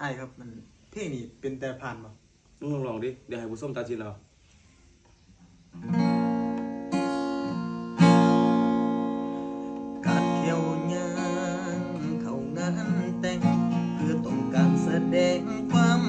ใช่ครับมันเพลงนี้เป็นแต่ผ่านบ่มึงลองลองดิ เดี๋ยวให้ผู้ส้มตัดสินเอาการเที่ยวยางเข้างานแต่งเพื่อต้องการแสดงความ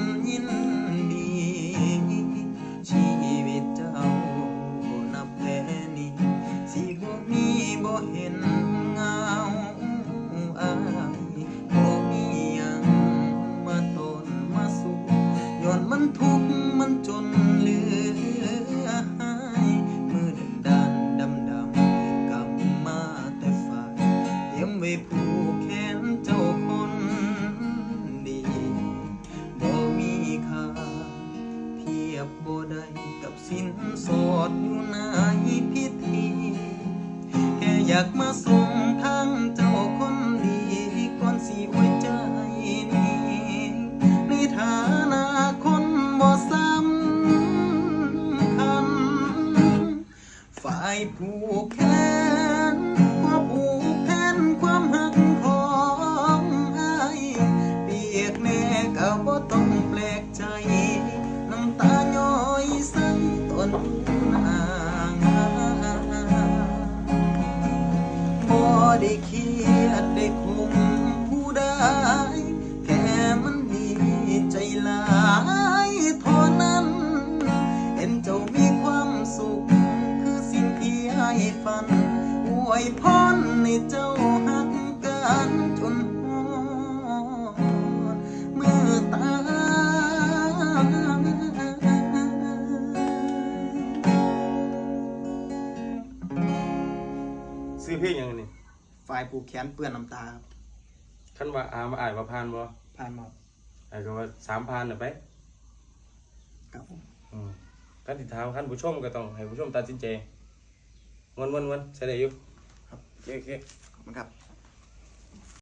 ยผูกแขนเจ้าคนดีบ่มีค่าเทียบบ่ได้กับสินสอดอยู่ในพิธีแค่อยากมาส่งทางเจ้าคนดีก่อนสิไว้ใจนี้ในฐานะคนบ่สำคัญฝ่ายผูกแขน ได้เครียดได้คุมผู้ใดแค่มันดีใจหลายเท่านั้น เห็นเจ้ามีความสุข คือสิ่งที่ให้ฝันอวยพรในเจ้าหักกันจน ซื้อเพลงยังไงนี่ฝ่ายผูกแขนเปื้อนน้ำตาครับคันว่าอามาอ่านว่าพานบ่ผ่านหมดไอ้ก็ว่าสามพานน่ะไปครับผมอืมคันที่ถามคันผู้ชมก็ต้องให้ผู้ชมตัดสินใจวันวันวันใช่ได้อยู่ครับโอเคโอเค ขอบคุณครับ